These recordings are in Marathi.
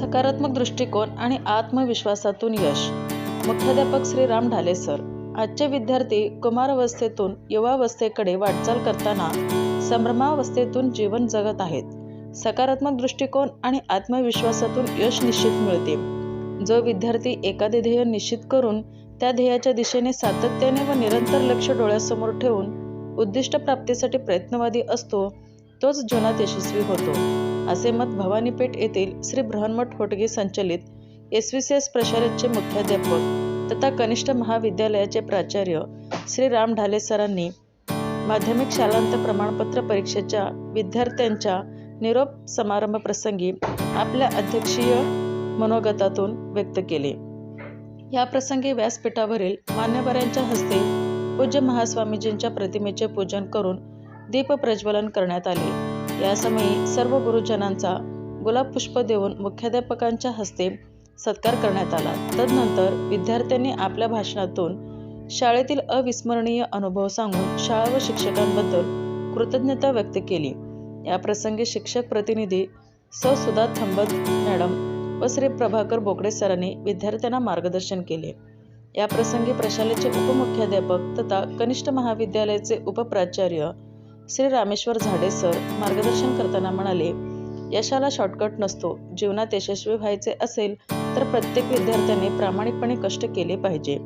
सकारात्मक दृष्टिकोन आणि आत्मविश्वासातून यश. मुख्याध्यापक श्री राम ढाले सर आजचे विद्यार्थी कुमारावस्थेतून युवावस्थेकडे वाटचाल करताना संभ्रमावस्थेतून जीवन जगत आहेत. सकारात्मक दृष्टिकोन आणि आत्मविश्वासातून यश निश्चित मिळते. जो विद्यार्थी एखादे ध्येय निश्चित करून त्या ध्येयाच्या दिशेने सातत्याने व निरंतर लक्ष डोळ्यासमोर ठेवून उद्दिष्ट प्राप्तीसाठी प्रयत्नवादी असतो तोच जीवनात यशस्वी होतो. असे मत भवानीपेठ येथील श्री बृहन्मठ होटगे संचलित एस व्ही सी एस प्रशालेचे मुख्याध्यापक तथा कनिष्ठ महाविद्यालयाचे प्राचार्य श्री राम ढाले सरांनी माध्यमिक शालांत प्रमाणपत्र परीक्षेच्या विद्यार्थ्यांच्या निरोप समारंभ प्रसंगी आपल्या अध्यक्षीय मनोगतातून व्यक्त केले. या प्रसंगी व्यासपीठावरील मान्यवरांच्या हस्ते पूज्य महास्वामीजींच्या प्रतिमेचे पूजन करून दीप प्रज्वलन करण्यात आले. यासमयी सर्व गुरुजनांचा गुलाब पुष्प देऊन मुख्याध्यापकांच्या हस्ते सत्कार करण्यात आला. तदनंतर विद्यार्थ्यांनी आपल्या भाषणातून शाळेतील अविस्मरणीय अनुभव सांगून शाळा व शिक्षकांबद्दल कृतज्ञता व्यक्त केली. या प्रसंगी शिक्षक प्रतिनिधी स. सुधा थंबत मॅडम व श्री प्रभाकर बोकडे सरांनी विद्यार्थ्यांना मार्गदर्शन केले. या प्रसंगी प्रशालेचे उपमुख्याध्यापक तथा कनिष्ठ महाविद्यालयाचे उपप्राचार्य श्री रामेश्वर झाडे सर मार्गदर्शन करताना म्हणाले यशाला शॉर्टकट नसतो. जीवनात यशस्वी व्हायचे असेल तर प्रत्येक विद्यार्थ्याने प्रामाणिकपणे कष्ट केले पाहिजे.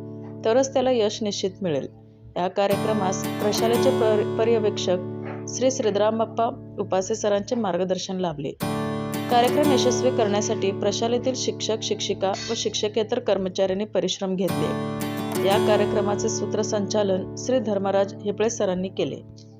तरच त्याला यश निश्चित मिळेल. या कार्यक्रमास प्रशालेचे पर पर्यवेक्षक श्री श्रीधरामप्पा उपासे सरांचे मार्गदर्शन लाभले. कार्यक्रम यशस्वी करण्यासाठी प्रशालेतील शिक्षक शिक्षिका व शिक्षकेतर कर्मचाऱ्यांनी परिश्रम घेतले. या कार्यक्रमाचे सूत्रसंचालन श्री धर्मराज हिपळे सरांनी केले.